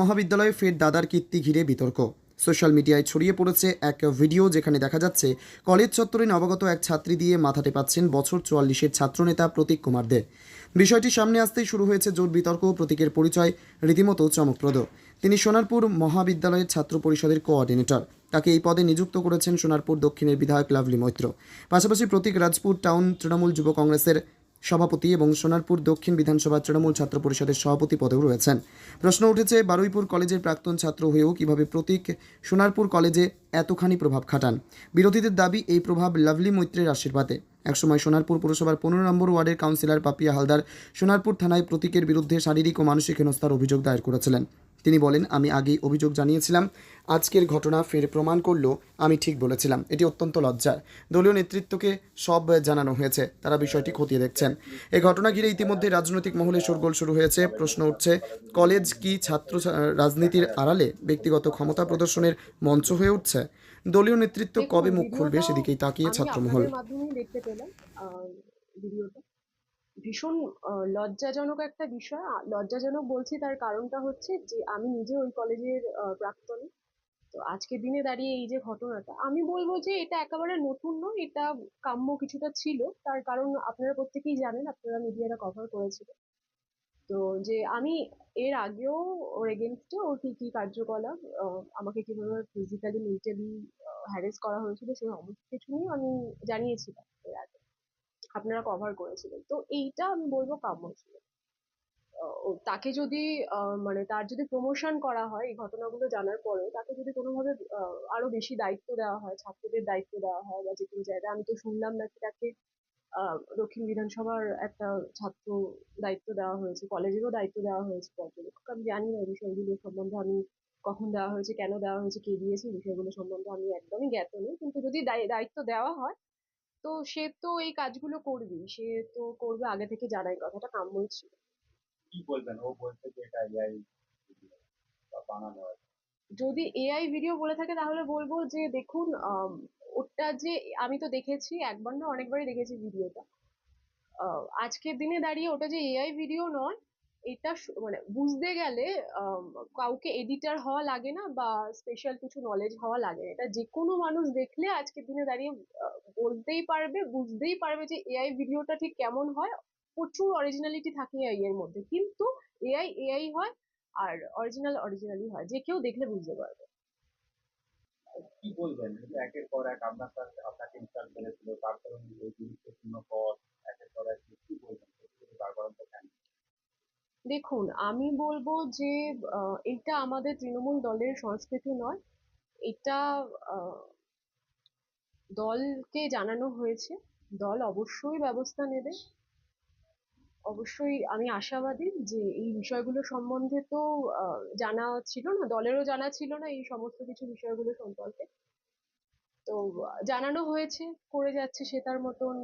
মহাবিদ্যালয়ে ফের দাদার কীর্তি ঘিরে বিতর্ক। সোশ্যাল মিডিয়ায় ছড়িয়ে পড়েছে এক ভিডিও যেখানে দেখা যাচ্ছে, কলেজ চত্বরে নবাগত এক ছাত্রী দিয়ে মাথা টেপাচ্ছেন বছর চুয়াল্লিশের ছাত্রনেতা প্রতীক কুমার দে বিষয়টি সামনে আসতেই শুরু হয়েছে জোর বিতর্ক, প্রতীকের পরিচয় রীতিমতো চমকপ্রদ। তিনি সোনারপুর মহাবিদ্যালয়ের ছাত্র পরিষদের কোঅর্ডিনেটর। তাকে এই পদে নিযুক্ত করেছেন সোনারপুর দক্ষিণের বিধায়ক লাভলি মৈত্র। পাশাপাশি প্রতীক রাজপুর টাউন তৃণমূল যুব কংগ্রেসের সভাপতি এবং সোনারপুর দক্ষিণ বিধানসভা তৃণমূল ছাত্র পরিষদের সভাপতি পদেও রয়েছেন। প্রশ্ন উঠেছে, বারুইপুর কলেজের প্রাক্তন ছাত্র হয়েও কীভাবে প্রতীক সোনারপুর কলেজে এতখানি প্রভাব খাটান? বিরোধীদের দাবি, এই প্রভাব লাভলি মৈত্রের আশীর্বাদে। একসময় সোনারপুর পুরসভার পনেরো নম্বর ওয়ার্ডের কাউন্সিলর পাপিয়া হালদার সোনারপুর থানায় প্রতীকের বিরুদ্ধে শারীরিক ও মানসিক হেনস্থার অভিযোগ দায়ের করেছিলেন। তিনি বলেন, আমি আগেই অভিযোগ জানিয়েছিলাম। আজকের ঘটনা ফের প্রমাণ করল, আমি ঠিক বলেছিলাম। এটি অত্যন্ত লজ্জার। দলীয় নেতৃত্বকে সব জানানো হয়েছে। তারা বিষয়টি খতিয়ে দেখছেন। এই ঘটনা ঘিরে ইতিমধ্যে রাজনৈতিক মহলে শোরগোল শুরু হয়েছে। প্রশ্ন উঠছে, কলেজ কি ছাত্র রাজনীতির আড়ালে ব্যক্তিগত ক্ষমতা প্রদর্শনের মঞ্চ হয়ে উঠছে? দলীয় নেতৃত্ব কবে মুখ খুলবে সেদিকেই তাকিয়ে ছাত্রমহল। দেখতে পেলাম ভিডিওটা? ভীষণ লজ্জাজনক একটা বিষয়। লজ্জাজনক বলছি তার কারণটা হচ্ছে যে, আমি নিজে ওই কলেজের প্রাক্তন। তো আজকের দিনে দাঁড়িয়ে এই যে ঘটনাটা, আমি বলব যে এটা একেবারে নতুন নয়, এটা কাম্য কিছুটা ছিল। তার কারণ আপনারা প্রত্যেকেই জানেন, আপনারা মিডিয়াটা কভার করেছিলেন তো যে আমি এর আগেও ওর এগেনস্টে ওর কি কি কার্যকলাপ আমাকে কীভাবে ফিজিক্যালি মেন্টালি হ্যারেস করা হয়েছিল সেই সমস্ত কিছু নিয়ে আমি জানিয়েছিলাম। আপনারা কভার করেছিলেন। তো এইটা আমি বলব কাম্য ছিল। তাকে যদি মানে তার যদি প্রমোশন করা হয়, এই ঘটনাগুলো জানার পরে তাকে যদি কোনোভাবে আরও বেশি দায়িত্ব দেওয়া হয়, ছাত্রদের দায়িত্ব দেওয়া হয় বা যে কোনো জায়গায়, আমি তো শুনলাম নাকি তাকে দক্ষিণ বিধানসভার একটা ছাত্র দায়িত্ব দেওয়া হয়েছে, কলেজেরও দায়িত্ব দেওয়া হয়েছে পর্যবেক্ষক। আমি জানি না এই বিষয়গুলো সম্বন্ধে আমি কখন দেওয়া হয়েছে, কেন দেওয়া হয়েছে, কে দিয়েছে বিষয়গুলো সম্বন্ধে আমি একদমই জ্ঞাত নই। কিন্তু যদি দায়- দায়িত্ব দেওয়া হয় তো সে তো এই কাজগুলো করবেই। সে তো করবে আগে থেকে জানাই কথাটা কাম্যই ছিল। কি বলবেন? ও বলছে যে এটা এআই বানানো যদি এআই ভিডিও বলে থাকে তাহলে বলব যে দেখুন ওটা যে আমি তো দেখেছি একবার না অনেকবারই দেখেছি ভিডিওটা আহ, আজকের দিনে দাঁড়িয়ে ওটা যে এআই ভিডিও নয় এটা মানে বুঝতে গেলে কাউকে এডিটার হওয়া লাগে না বা স্পেশাল কিছু নলেজ হওয়া লাগে এটা যে কোনো মানুষ দেখলে আজকের দিনে দাঁড়িয়ে বলতেই পারবে, বুঝতেই পারবে যে এআই ভিডিওটা ঠিক কেমন হয়। প্রচুর অরিজিনালিটি থাকে এআই এর মধ্যে। কিন্তু এআই এআই হয় আর অরিজিনাল অরিজিনালি হয়। যে কেউ দেখলে বুঝতে পারবে। কি বলবেন? একের পর এক আপনার সাথে আপনাকে করেছিল, তারপরে গুরুত্বপূর্ণ পদ একের পর এক কি বলবেন সত্যি তার কারণ তো কেন দেখুন, আমি বলব যে এটা আমাদের তৃণমূল দলের সংস্কৃতি নয়। এটা দলকে জানানো হয়েছে। দল অবশ্যই ব্যবস্থা নেবে। অবশ্যই আমি আশাবাদী যে, এই বিষয়গুলো সম্বন্ধে তো জানা ছিল না, দলেরও জানা ছিল না এই সমস্ত কিছু বিষয়গুলো সম্পর্কে। তো জানানো হয়েছে করে যাচ্ছে সে তার মতন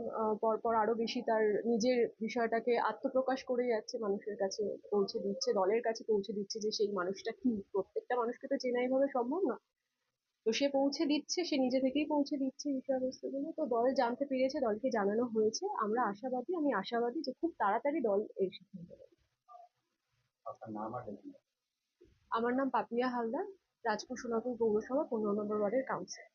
পরপর আরও বেশি তার নিজের বিষয়টাকে আত্মপ্রকাশ করে যাচ্ছে মানুষের কাছে পৌঁছে দিচ্ছে দলের কাছে পৌঁছে দিচ্ছে যে সেই মানুষটা কি? প্রত্যেকটা মানুষকে তো চেনা এইভাবে সম্ভব না। তো সে পৌঁছে দিচ্ছে সে নিজে থেকেই পৌঁছে দিচ্ছে বিষয়বস্তুগুলো। তো দল জানতে পেরেছে দলকে জানানো হয়েছে। আমরা আশাবাদী আমি আশাবাদী যে খুব তাড়াতাড়ি দল এই সিদ্ধান্ত আমার নাম পাপিয়া হালদার রাজপুর সোনাপুর পৌরসভা পনেরো নম্বর ওয়ার্ডের কাউন্সিলর।